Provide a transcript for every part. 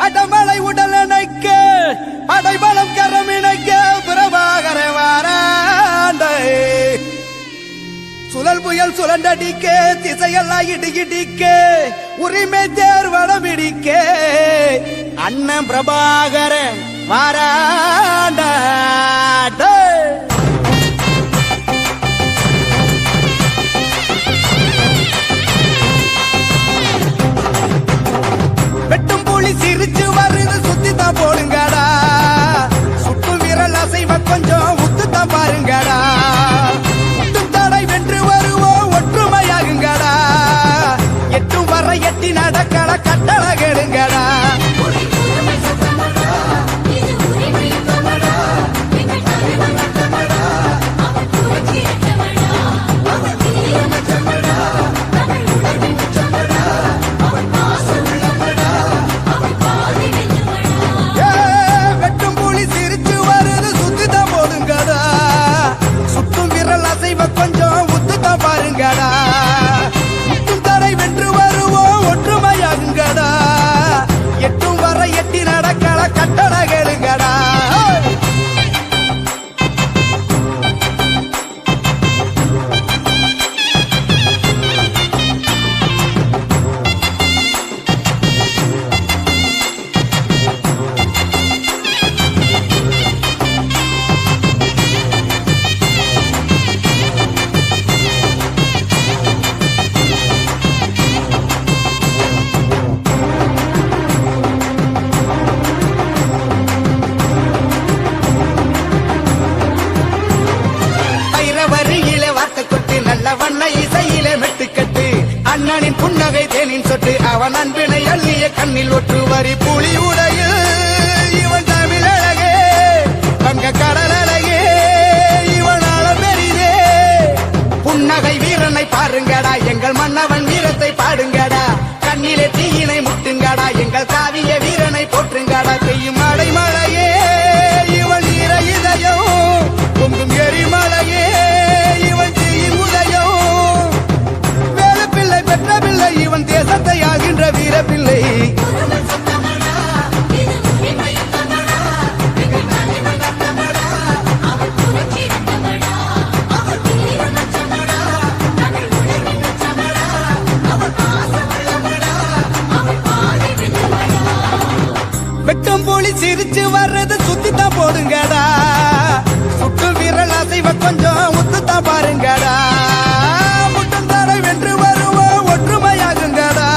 அடமலை உடல் இணைக்க அடைபலம் கரம் இணைக்க பிரபாகர வாராண்டே. சுழல் புயல் சுழண்டடிக்க திசையெல்லாம் இடி உரிமை தேர்வடம் இடிக்க. அண்ணன் பிரபாகரன் வாரா கண்ணனின் புன்னகை தேனின் சொட்டு. அவன் அன்பினை அள்ளிய கண்ணில் ஒற்று வரி புலி உடையில் இவன் தமிழ் அழகே தங்க கடல் அழகே. இவன் ஆள பெரிதே. புன்னகை வீரனை பாருங்கடா எங்கள் மன்னவன் வீரத்தை பாடுங்கடா. கண்ணிலே தீயினை முட்டுங்கடா எங்கள் காவிய வீரனை போற்றுங்கடா. செய்யும் மழை மழையே. போடுங்கடா சுட்டு விரல் அசைவ கொஞ்சம் உத்து பாருங்கடா. முட்டும் தடை வென்று வருவோம் ஒற்றுமையாகுங்கடா.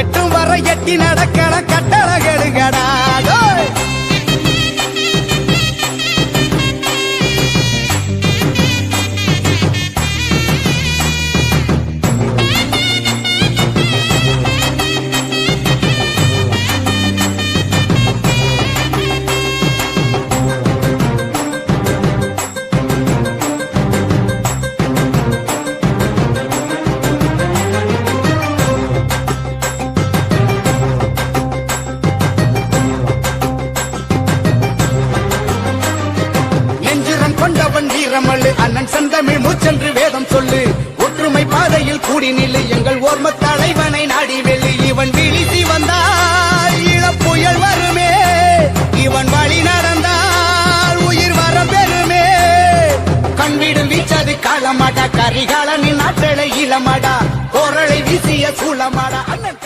எட்டும் வர எட்டி நடக்கல நெஞ்சுரம் வீரமல்லு அண்ணன் சந்தமிழ் மூச்சென்று வேதம் சொல்லு. ஒற்றுமை பாதையில் கூடி நில்லு எங்கள் ஓர்ம தலைவனை நாடி வெள்ளி இவன் விழித்தி வந்தால் இளப்புயல் வருமே. இவன் வழி நடந்தால் உயிர் வர பெறுமே. கண்வீடு வீச்சது காலமாடா கரிகாலனின் ஆற்றலை இளமாடா. குரலை வீசிய சூளமாடா அண்ணன்